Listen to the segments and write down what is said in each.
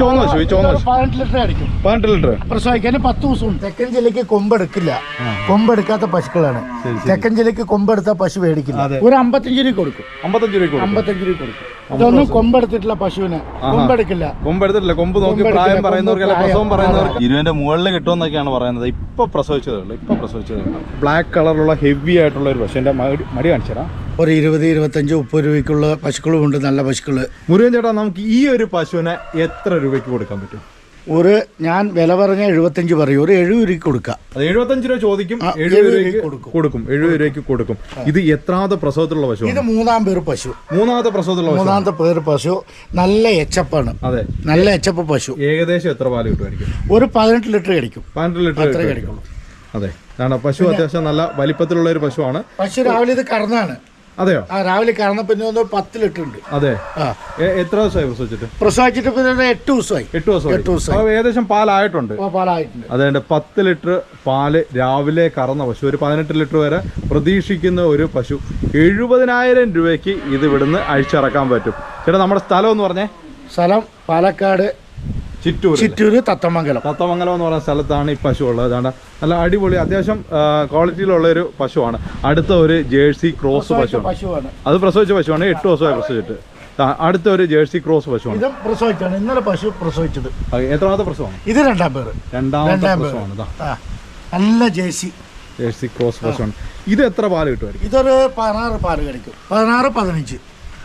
ചുവന്ന ചുവന്ന പതിനെട്ട് ലിറ്റർ അടിക്കും. പതിനെട്ട് ലിറ്റർ പ്രസവിക്കാൻ പത്ത് ദിവസം തെക്കൻ ജില്ലക്ക് കൊമ്പെടുക്കില്ല കൊമ്പെടുക്കാത്ത പശുക്കളാണ്. തെക്കൻ ജില്ലക്ക് കൊമ്പെടുത്ത പശു മേടിക്കില്ല. ഒരു അമ്പത്തഞ്ച് രൂപ കൊടുക്കും. അമ്പത്തഞ്ച് രൂപ കൊടുക്കും. അമ്പത്തഞ്ച് രൂപ കൊടുക്കും. ഇതൊന്നും കൊമ്പെടുത്തിട്ടില്ല പശുവിന് കൊമ്പെടുക്കില്ല കൊമ്പെടുത്തിട്ടില്ല കൊമ്പ് നോക്കി പ്രായം പറയുന്നവർക്ക് പ്രസവം. പറയുന്നവർക്ക്? മുകളിൽ കിട്ടുമെന്നൊക്കെയാണ് പറയുന്നത്. ഇപ്പൊ പ്രസവിച്ചത് ഉള്ളൂ ഇപ്പൊ പ്രസവിച്ചത് ഉള്ളൂ ബ്ലാക്ക് കളറുള്ള ഹെവി ആയിട്ടുള്ള ഒരു പശു. എന്റെ മടി കാണിച്ചതാ ഒരു ഇരുപത് ഇരുപത്തഞ്ച് മുപ്പത് രൂപയ്ക്കുള്ള പശുക്കളും ഉണ്ട്. നല്ല പശുക്കൾ. മുരുകൻ ചേട്ടാ നമുക്ക് ഈ ഒരു പശുവിനെ എത്ര രൂപയ്ക്ക് കൊടുക്കാൻ പറ്റും? ഒരു ഞാൻ വില പറഞ്ഞ എഴുപത്തഞ്ച് പറയും. ഒരു എഴുപത് രൂപയ്ക്ക് കൊടുക്കാം. അത് എഴുപത്തഞ്ച് രൂപ ചോദിക്കും എഴുപത് രൂപയ്ക്ക് കൊടുക്കും. എഴുപത് രൂപയ്ക്ക് കൊടുക്കും. ഇത് എത്രാമത്തെ പ്രസവത്തിലുള്ള പശു ഇത് മൂന്നാം പേര് പശു. മൂന്നാമത്തെ പ്രസവത്തിലുള്ള മൂന്നാമത്തെ പേര് പശു. നല്ല എച്ചപ്പാണ്. അതെ. നല്ല എച്ചപ്പ് പശു. ഏകദേശം എത്ര പാൽ കിട്ടുമായിരിക്കും? ഒരു പതിനെട്ട് ലിറ്റർ കഴിക്കും പതിനെട്ട് ലിറ്റർ അത്രേ. കഴിക്കുള്ളൂ അതെ. പശു അത്യാവശ്യം നല്ല വലിപ്പത്തിലുള്ള ഒരു പശുവാണ്. പശു രാവിലെ ഇത് കറന്നാണ്. അതെയോ? ആ രാവിലെ കാണുന്ന പിന്നെ ഒന്ന് പത്ത് ലിറ്റർ ഉണ്ട് അതെ എത്ര ദിവസമായി പ്രസവിച്ചിട്ട്? പ്രസവിച്ചിട്ട് പിന്നെ എട്ട് ദിവസമായി. എട്ട് ദിവസം എട്ട് ദിവസം ഏകദേശം പാലായിട്ടുണ്ട്. പാലായിട്ടുണ്ട്. അതുകൊണ്ട് പത്ത് ലിറ്റർ പാൽ രാവിലെ കറന്ന പശു ഒരു പതിനെട്ട് ലിറ്റർ വരെ പ്രതീക്ഷിക്കുന്ന ഒരു പശു. എഴുപതിനായിരം രൂപയ്ക്ക് ഇത് ഇവിടുന്ന് അഴിച്ചിറക്കാൻ പറ്റും. ചേട്ടാ നമ്മുടെ സ്ഥലം എന്ന് പറഞ്ഞേ. സ്ഥലം പാലക്കാട് ചിറ്റൂർ ചിറ്റൂര് തത്തമംഗലം. തത്തമംഗലം എന്ന് പറയുന്ന സ്ഥലത്താണ് ഈ പശു ഉള്ളത്. അതാണ് നല്ല അടിപൊളി അത്യാവശ്യം ക്വാളിറ്റിയിലുള്ള ഒരു പശുവാണ്. അടുത്ത ഒരു ജേഴ്സി ക്രോസ് പശുവാണ്. അത് പ്രസവിച്ച പശുവാണ്. എട്ട് ദിവസമായി പ്രസവിച്ചിട്ട്. അടുത്ത ഒരു ജേഴ്സി ക്രോസ് പശുവാണ്. പ്രസവിച്ചാണ് ഇന്നലെ പശു പ്രസവിച്ചത്. എത്രാമത്തെ പ്രസവമാണ്? ഇത് രണ്ടാം പേര്. രണ്ടാമത്തെ രണ്ടാം പ്രസവമാണ് നല്ല ജേഴ്സി. ജേഴ്സി ക്രോസ് പശുവാണ്. ഇത് എത്ര പാൽ കിട്ടുമായിരിക്കും? ഇതൊരു പതിനാറ് പാൽ കിടക്കും പതിനാറ് പതിനഞ്ച്.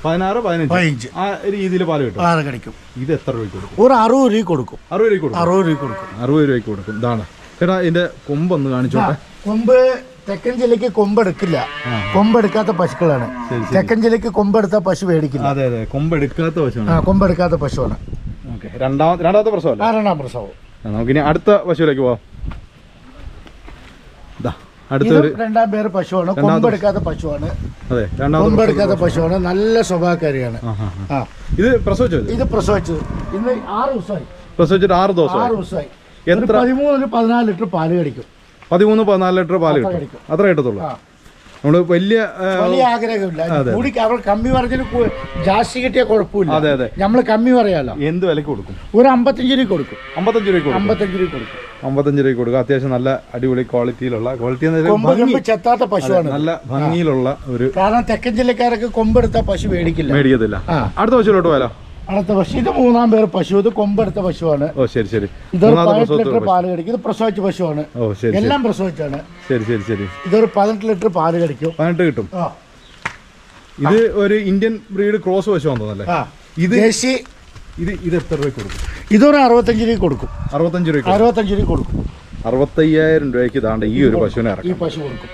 പതിനാറ് പതിനഞ്ച്. പതിനഞ്ച്. ആ രീതിയിൽ പാൽ കിട്ടും. പാൽ കടിക്കും. ഇത് എത്ര രൂപയ്ക്ക് കൊടുക്കും? ഒരു അറുപത് രൂപ കൊടുക്കും. അറുപത് രൂപ കൊടുക്കും? അറുപത് രൂപ കൊടുക്കും. അറുപത് രൂപയ്ക്ക് കൊടുക്കും. ഇതാണ്. ചേട്ടാ ഇതിന്റെ കൊമ്പ് ഒന്ന് കാണിച്ചോട്ടെ കൊമ്പ് തെക്കൻ ജില്ലക്ക് കൊമ്പെടുക്കില്ല കൊമ്പെടുക്കാത്ത പശുക്കളാണ്. തെക്കൻ ജില്ലക്ക് കൊമ്പെടുത്ത പശു മേടിക്കില്ല. അതെ അതെ. കൊമ്പെടുക്കാത്ത പശുവാണ്. കൊമ്പെടുക്കാത്ത പശുവാണ്. രണ്ടാമത്തെ രണ്ടാമത്തെ പ്രസവം രണ്ടാം പ്രസവം നമുക്കിനി അടുത്ത പശുവിലേക്ക് പോവാം. ഇതാ അടുത്ത ഇത് ഒരു രണ്ടാം പേര് പശുവാണ്. കൊമ്പെടുക്കാത്ത പശുവാണ്. അതെ കൊമ്പെടുക്കാത്ത പശുവാണ്. നല്ല സ്വഭാവക്കാരിയാണ്. ആ, ഇത് പ്രസവിച്ചു ഇത്? പ്രസവിച്ചു പ്രസവിച്ചത്. ഇന്ന് ആറ് ദിവസമായി. പ്രസവിച്ചിട്ട് ആറ് ദിവസം ആറ് ദിവസമായി. എത്ര? പതിമൂന്ന് പതിനാല് ലിറ്റർ പാൽ കടിക്കും. പതിമൂന്ന് പതിനാല് ലിറ്റർ പാൽ കിട്ടും. അത്ര കിട്ടത്തുള്ളൂ. ആ നമ്മൾ വലിയ വലിയ ആഗ്രഹമില്ല. കൂടി അവർ കമ്മി പറഞ്ഞതിന് ജാസ്തി കിട്ടിയ കുഴപ്പമില്ല. അതെ അതെ. നമ്മൾ കമ്മി പറയാലോ. എന്ത് വിലക്ക് കൊടുക്കും? ഒരു അമ്പത്തഞ്ച് രൂപ കൊടുക്കും. അമ്പത്തഞ്ച് രൂപയ്ക്ക് കൊടുക്കും? അമ്പത്തഞ്ച് രൂപ കൊടുക്കും. അമ്പത്തഞ്ച് രൂപയ്ക്ക് കൊടുക്കുക അത്യാവശ്യം നല്ല അടിപൊളി ക്വാളിറ്റിയിലുള്ള ക്വാളിറ്റി ചെത്താത്ത പശുവാണ്. നല്ല ഭംഗിയിലുള്ള ഒരു കാരണം തെക്കൻ ജില്ലക്കാരൊക്കെ കൊമ്പെടുത്ത പശു മേടിക്കില്ല. മേടിക്കത്തില്ല. അടുത്ത പശുവിലോട്ട് പോയാലോ? അടുത്ത പശു. ഇത് മൂന്നാം പേര് പശു. ഇത് കൊമ്പെടുത്ത പശുവാണ്. ഓ ശരി ശരി. ഇതൊരു പതിനെട്ട് ലിറ്റർ പാൽ കടിക്കും. ഇത് പ്രസവിച്ച പശുവാണ്. ഓ ശരി എല്ലാം പ്രസവിച്ചാണ്. ശരി ശരി ശരി. ഇതൊരു പതിനെട്ട് ലിറ്റർ പാൽ കടിക്കും. പതിനെട്ട് കിട്ടും. ഇത് ഒരു ഇന്ത്യൻ ബ്രീഡ് ക്രോസ് പശു തോന്നല്ലേ ഇത് ദേശി ഇത് ഇത് എത്ര രൂപയ്ക്ക് കൊടുക്കും? ഇതൊരു അറുപത്തഞ്ച് രൂപ കൊടുക്കും. അറുപത്തഞ്ച് രൂപ അറുപത്തഞ്ച് രൂപ കൊടുക്കും. അറുപത്തയ്യായിരം രൂപയ്ക്ക് ഇതാണ്ട് ഈ ഒരു പശുവിനെ ഈ പശു കൊടുക്കും.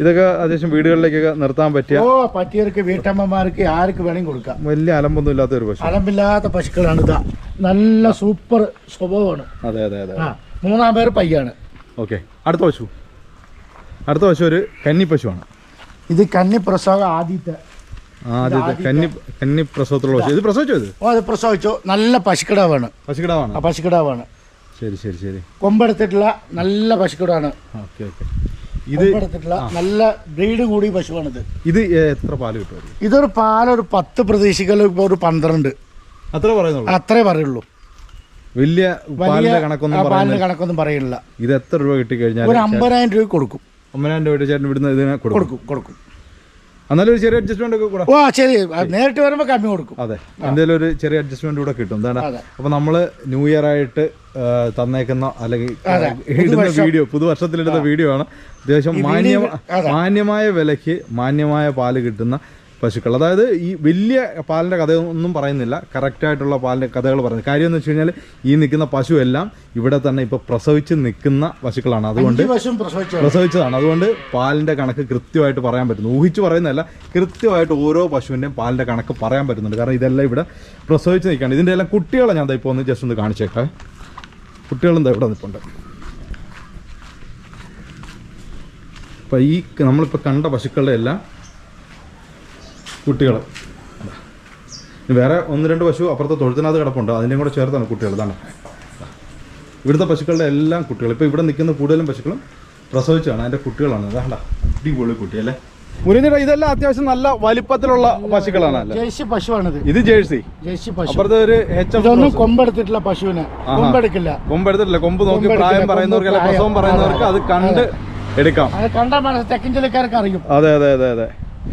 ഇതൊക്കെ അത്യാവശ്യം വീടുകളിലേക്കൊക്കെ നിർത്താൻ പറ്റിയ ഓ പറ്റിയവർക്ക് വീട്ടമ്മമാർക്ക് ആർക്ക് വേണമെങ്കിൽ കൊടുക്കാം. വലിയ അലമ്പൊന്നും ഇല്ലാത്ത ഒരു പശു. അലമ്പില്ലാത്ത പശുക്കളാണ് ഇതാ. നല്ല സൂപ്പർ സ്വഭാവമാണ്. അതെ അതെ അതെ. മൂന്നാം പേര് പയ്യാണ്. ഓക്കെ. അടുത്ത പശു. അടുത്ത പശു ഒരു കന്നി പശുവാണ് ഇത് കന്നി പ്രസവം ആദ്യത്തെ ആദ്യത്തെ. കന്നി കന്നി പ്രസവത്തിലുള്ള പശു. ഇത് പ്രസവിച്ചോ ഇത്? ഓ അത് പ്രസവിച്ചു. നല്ല പശുക്കിടാവാണ്. പശുക്കിടാവാണ്? പശുക്കിടാവാണ്. ശരി ശരി ശരി. കൊമ്പെടുത്തിട്ടുള്ള നല്ല പശുക്കിടാണ്. Okay okay. ഇത് നല്ല ബ്രീഡ് കൂടി പശുവാണിത്. ഇത് എത്ര പാൽ കിട്ടും ഇതൊരു പാലൊരു പത്ത് പ്രതീക്ഷിക്കൽ ഇപ്പൊ ഒരു പന്ത്രണ്ട്. അത്ര പറയുന്നുള്ളൂ? അത്രേ പറയുള്ളൂ. വലിയ പാലിന്റെ കണക്കൊന്നും പാലിന്റെ പറയുന്നില്ല. കണക്കൊന്നും പറയില്ല ഇത് എത്ര രൂപ കിട്ടി കഴിഞ്ഞാൽ ഒരു അമ്പതിനായിരം രൂപ കൊടുക്കും. അമ്പതിനായിരം രൂപ ചേട്ടൻ ഇവിടുന്ന് ഇതിനെ കൊടുക്കും. കൊടുക്കും കൊടുക്കും. എന്നാലും ഒരു ചെറിയ അഡ്ജസ്റ്റ്മെന്റ് ഒക്കെ കൂടെ. ഓ ശരി. നേരിട്ട് വരുമ്പോൾ കമ്മി കൊടുക്കും. അതെ. എന്തെങ്കിലും ഒരു ചെറിയ അഡ്ജസ്റ്റ്മെന്റ് കൂടെ കിട്ടും. എന്താണ്. അപ്പൊ നമ്മൾ ന്യൂ ഇയർ ആയിട്ട് തന്നേക്കുന്ന അല്ലെങ്കിൽ. ഇടുന്ന. വീഡിയോ പുതുവർഷത്തിലിടുന്ന വീഡിയോ ആണ്. അത്യാവശ്യം മാന്യ മാന്യമായ വിലയ്ക്ക് മാന്യമായ പാൽ കിട്ടുന്ന പശുക്കൾ. അതായത് ഈ വലിയ പാലിന്റെ കഥ ഒന്നും പറയുന്നില്ല കറക്റ്റായിട്ടുള്ള പാലിന്റെ കഥകൾ പറയുന്നത് കാര്യം എന്ന് വെച്ച് കഴിഞ്ഞാൽ ഈ നിൽക്കുന്ന പശു എല്ലാം ഇവിടെ തന്നെ ഇപ്പോൾ പ്രസവിച്ച് നിൽക്കുന്ന പശുക്കളാണ്. അതുകൊണ്ട് പ്രസവിച്ചതാണ്. അതുകൊണ്ട് പാലിന്റെ കണക്ക് കൃത്യമായിട്ട് പറയാൻ പറ്റുന്നു. ഊഹിച്ച് പറയുന്നതല്ല കൃത്യമായിട്ട് ഓരോ പശുവിന്റെയും പാലിന്റെ കണക്ക് പറയാൻ പറ്റുന്നുണ്ട്. കാരണം ഇതെല്ലാം ഇവിടെ പ്രസവിച്ച് നിൽക്കുകയാണ്. ഇതിന്റെ എല്ലാം കുട്ടികളെ ഞാൻ ഇപ്പോൾ ഒന്ന് ജസ്റ്റ് ഒന്ന് കാണിച്ചേക്കാം കുട്ടികളും ഇവിടെ നിൽപ്പുണ്ട് അപ്പം ഈ നമ്മളിപ്പോൾ കണ്ട പശുക്കളുടെ എല്ലാം കുട്ടികൾ വേറെ ഒന്ന് രണ്ട് പശു അപ്പുറത്തെ തൊഴുത്തിനകത്ത് കിടപ്പുണ്ട്. അതിന്റെയും കൂടെ ചേർത്താണ് കുട്ടികൾ. ഇതാണ്. ഇവിടുത്തെ പശുക്കളുടെ എല്ലാം കുട്ടികൾ. ഇപ്പോൾ ഇവിടെ നിൽക്കുന്ന കൂടുതലും പശുക്കളും പ്രസവിച്ചാണ് അതിന്റെ കുട്ടികളാണ്. അതാണ്ട അടിപൊളി കുട്ടി അല്ലേ? മുരഞ്ഞിട ഇതെല്ലാം അത്യാവശ്യം നല്ല വലിപ്പത്തിലുള്ള പശുക്കളാണ് ജേഴ്സി പശുവാണിത്. ഇത് ജേഴ്സി. ജേഴ്സി പശു. അപ്പുറത്തെ ഒരു എച്ച് ഇതൊന്നും കൊമ്പെടുത്തിട്ടില്ല പശുവിന്. കൊമ്പെടുക്കില്ല. കൊമ്പെടുത്തിട്ടില്ല. കൊമ്പ് നോക്കി പ്രായം പറയുന്നവർക്ക് അല്ലെ പ്രസവം പറയുന്നവർക്ക് അത് കണ്ട് എടുക്കാം. കണ്ടാൽ മനസ്സിൽ തെക്കൻ ജില്ലക്കാർക്ക് അറിയും. അതെ അതെ അതെ അതെ.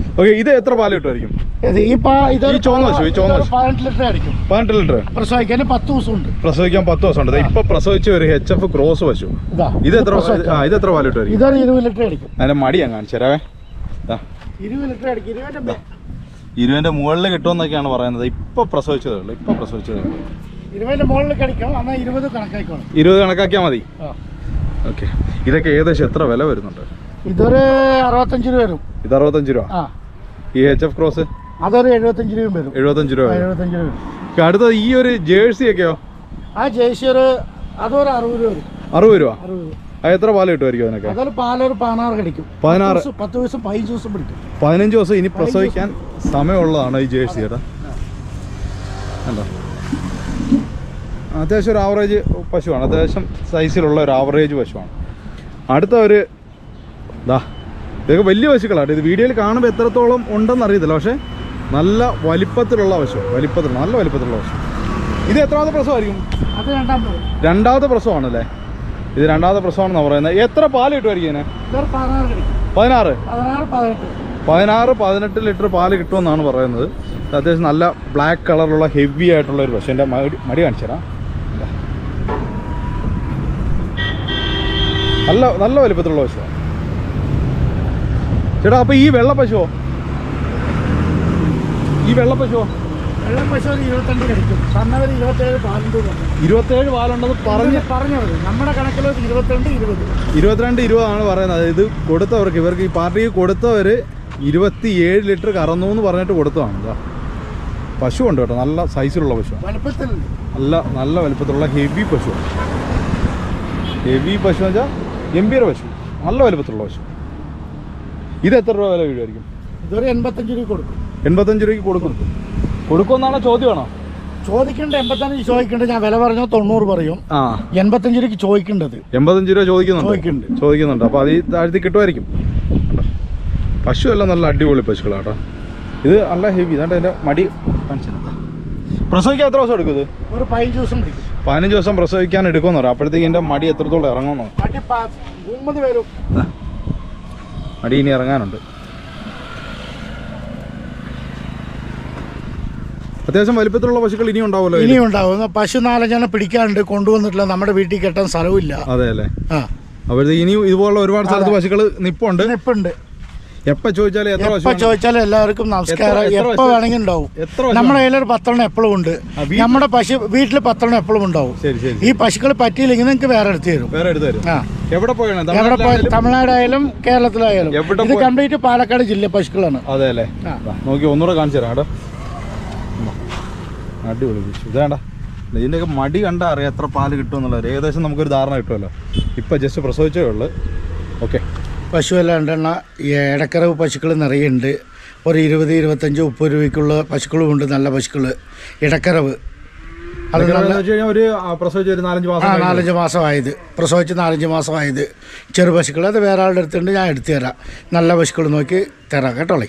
ഓക്കെ ഇത് എത്ര പാൽ കിട്ടുമായിരിക്കും? ഈ പാ- ഇതൊരു ഈ ചുവന്ന പശു, ഈ ചുവന്ന പശു. പതിനെട്ട് ലിറ്റർ ആയിരിക്കും. പതിനെട്ട് ലിറ്റർ. പ്രസവിക്കാൻ പത്ത് ദിവസമുണ്ട്. പ്രസവിക്കാൻ പത്ത് ദിവസം ഉണ്ട് ഇപ്പൊ പ്രസവിച്ച ഒരു എച്ച് എഫ് ക്രോസ് പശു ഇതാ ഇത് എത്ര ആ ഇത് എത്ര പാൽ കിട്ടുമായിരിക്കും? ഇതൊരു ഇരുപത് ലിറ്റർ അടിക്കും അതിന്റെ മടി ഞാൻ കാണിച്ചു തരാവേ. ദാ. ഇരുപത് ലിറ്റർ അടിക്കും ഇരുപതിന്റെ ഇരുപതിന്റെ മുകളിൽ കിട്ടുമെന്നൊക്കെയാണ് പറയുന്നത്. ഇപ്പൊ പ്രസവിച്ചതേ ഉള്ളൂ. ഇപ്പൊ പ്രസവിച്ചതേ ഉള്ളൂ. ഇരുപതിന്റെ എന്നാൽ ഇരുപത് കണക്കായിക്കോളും ഇരുപത് കണക്കാക്കിയാൽ മതി. ആ. ഓക്കെ ഇതൊക്കെ ഏകദേശം എത്ര വില വരുന്നുണ്ട്? ഇതൊരു അറുപത്തഞ്ച് രൂപ വരും. ഇത് അറുപത്തഞ്ച് രൂപ? ആ. ഈ എച്ച് എഫ് ക്രോസ് അതൊരു എഴുപത്തഞ്ച് രൂപയും വരും. എഴുപത്തഞ്ച് രൂപ വരും. എഴുപത്തഞ്ച് രൂപ വരും. അടുത്തത് ഈ ഒരു ജേഴ്സി ഒക്കെയോ? ആ ജേഴ്സി ഒരു അതൊരു അറുപത് രൂപ വരും. അറുപത് രൂപ? അറുപത് രൂപ. അത് എത്ര പാൽ കിട്ടുമായിരിക്കും അതിനൊക്കെ? അതൊരു പാലൊരു പതിനാറ് കടിക്കും. പതിനാറ്. പത്ത് ദിവസം- പത്ത് ദിവസം പതിനഞ്ച് ദിവസം പിടിക്കും. പതിനഞ്ച് ദിവസം ഇനി പ്രസവിക്കാൻ സമയമുള്ളതാണ് ഈ ജേഴ്സി ചേട്ടാ കണ്ടോ? അത്യാവശ്യം ഒരു ആവറേജ് പശുവാണ്. അത്യാവശ്യം സൈസിലുള്ള ഒരു ആവറേജ് പശുവാണ്. അടുത്ത ഒരു ദാ ഇതൊക്കെ വലിയ പശുക്കളാണ്. ഇത് വീഡിയോയിൽ കാണുമ്പോൾ എത്രത്തോളം ഉണ്ടെന്ന് അറിയത്തില്ല. പക്ഷേ നല്ല വലിപ്പത്തിലുള്ള പശു വലിപ്പത്തിലുള്ള നല്ല വലിപ്പത്തിലുള്ള പശു. ഇത് എത്രാമത്തെ പ്രസവമായിരിക്കും? രണ്ടാമത്തെ പ്രസവമാണല്ലേ? ഇത് രണ്ടാമത്തെ പ്രസവമാണെന്നാണ് പറയുന്നത്. എത്ര പാൽ കിട്ടുമായിരിക്കും പതിനാറ് പതിനാറ്? പതിനെട്ട്. ലിറ്റർ പാൽ കിട്ടുമെന്നാണ് പറയുന്നത്. അത്യാവശ്യം നല്ല ബ്ലാക്ക് കളറുള്ള ഹെവി ആയിട്ടുള്ള ഒരു പശു. എന്റെ മടി മടി കാണിച്ചു തരാം. നല്ല നല്ല വലിപ്പത്തിലുള്ള പശുവാണ് ചേട്ടാ അപ്പൊ ഈ വെള്ള പശുവോ ഈ വെള്ള പശുവോ ഇരുപത്തേഴ് പാലുണ്ടെന്ന് പറഞ്ഞ് പറഞ്ഞത് നമ്മുടെ കണക്കിൽ ഒരു ഇരുപത്തിരണ്ട് ഇരുപത്. ഇരുപത്തിരണ്ട് ഇരുപതാണ് പറയുന്നത്. ഇത് കൊടുത്തവർക്ക് ഇവർക്ക് ഈ പാർട്ടിക്ക് കൊടുത്തവര് ഇരുപത്തിയേഴ് ലിറ്റർ കറന്നു എന്ന് പറഞ്ഞിട്ട് കൊടുത്തതാണ്. പശു ഉണ്ട് കേട്ടോ. നല്ല സൈസിലുള്ള പശു നല്ല നല്ല വലുപ്പത്തിലുള്ള ഹെവി പശു ഹെവി പശു എന്ന് വെച്ചാൽ ഗംഭീര പശു. നല്ല വലുപ്പത്തിലുള്ള പശു. ഇത് എത്ര രൂപ വില വീഴുമായിരിക്കും? ഇതൊരു എൺപത്തഞ്ച് രൂപ കൊടുക്കും. എൺപത്തഞ്ച് രൂപയ്ക്ക് കൊടുക്കും. കൊടുക്കുമെന്നാണ് ചോദ്യമാണോ? ചോദിക്കേണ്ട എൺപത്തഞ്ച് ചോദിക്കേണ്ടത് ഞാൻ വില പറഞ്ഞോ തൊണ്ണൂറ് പറയും. ആ. എൺപത്തഞ്ച് രൂപയ്ക്ക് ചോദിക്കേണ്ടത്. എൺപത്തഞ്ച് രൂപ ചോദിക്കുന്നുണ്ട്. ചോദിക്കുന്നുണ്ട്. ചോദിക്കുന്നുണ്ട്. അപ്പോൾ അത് ഈ താഴ്ത്തി കിട്ടുമായിരിക്കും. പശു എല്ലാം നല്ല അടിപൊളി പശുക്കളാട്ടോ. ഇത് നല്ല ഹെവി ഇതാണ്ട് എന്റെ മടി. പ്രസവിക്കാൻ എത്ര ദിവസം എടുക്കും ഇത്? ഒരു പതിനഞ്ച് ദിവസം പിടിക്കും പതിനഞ്ച് ദിവസം പ്രസവിക്കാൻ എടുക്കുമെന്ന് പറയാം. അപ്പോഴത്തേക്ക് എന്റെ മടി എത്രത്തോളം ഇറങ്ങുമെന്നോ മടി പ- മുപ്പത് മടി ഇനി ഇറങ്ങാനുണ്ട്. അത്യാവശ്യം വലിപ്പത്തിലുള്ള പശുക്കൾ ഇനിയും ഉണ്ടാവുമല്ലോ? ഇനിയും ഉണ്ടാവും. പശു നാലഞ്ചെണ്ണം പിടിക്കാണ്ട് കൊണ്ടുവന്നിട്ടില്ല. നമ്മുടെ വീട്ടിൽ കെട്ടാൻ സ്ഥലമില്ല അതെ അല്ലേ? ആ. അപ്പോഴത്തേക്ക് ഇനിയും ഇതുപോലുള്ള ഒരുപാട് സ്ഥലത്ത് പശുക്കൾ നിപ്പുണ്ട്. നിപ്പുണ്ട്. ചോദിച്ചാലും എപ്പോ ചോദിച്ചാലും എല്ലാവർക്കും നമസ്കാരം. എപ്പോ വേണമെങ്കിൽ ഉണ്ടാവും പശു നമ്മുടെ കയ്യിലൊരു പത്തെണ്ണം എപ്പോഴും ഉണ്ട്. നമ്മുടെ പശു വീട്ടിൽ പത്തെണ്ണം എപ്പോഴും ഉണ്ടാവും. ഈ പശുക്കൾ പറ്റിയില്ലെങ്കിൽ നിങ്ങൾക്ക് വേറെ എടുത്തു തരും. വേറെ എടുത്തു തരും. എവിടെ പോയാണ്? എവിടെ പോയി തമിഴ്നാടായാലും കേരളത്തിലായാലും. ഇത് കംപ്ലീറ്റ് പാലക്കാട് ജില്ല പശുക്കളാണ്. അതെ അല്ലേ? നോക്കി ഒന്നുകൂടെ കാണിച്ചു തരാം കേട്ടോ. അടിപൊളി ഫിഷ് ഇതേണ്ട ഇതിന്റെയൊക്കെ മടി കണ്ടാൽ അറിയാം എത്ര പാൽ കിട്ടുമെന്നുള്ളത് ഏകദേശം നമുക്കൊരു ധാരണ കിട്ടുമല്ലോ. ഇപ്പം ജസ്റ്റ് പ്രസവിച്ചേ ഉള്ളു. ഓക്കെ പശു എല്ലാം ഈ ഇടക്കറവ് പശുക്കൾ നിറയുണ്ട്. ഒരു ഇരുപത് ഇരുപത്തഞ്ച് മുപ്പത് രൂപയ്ക്കുള്ള പശുക്കളും ഉണ്ട് നല്ല പശുക്കൾ ഇടക്കറവ് അത് ഒരു പ്രസവിച്ച് ഒരു നാലഞ്ച് മാസം നാലഞ്ച് മാസമായത്. പ്രസവിച്ച് നാലഞ്ച് മാസമായത്. ചെറു പശുക്കൾ അത് വേറെ ആളുടെ അടുത്തുണ്ട് ഞാൻ എടുത്തു തരാം. നല്ല പശുക്കൾ നോക്കി തരാം കേട്ടോളേ?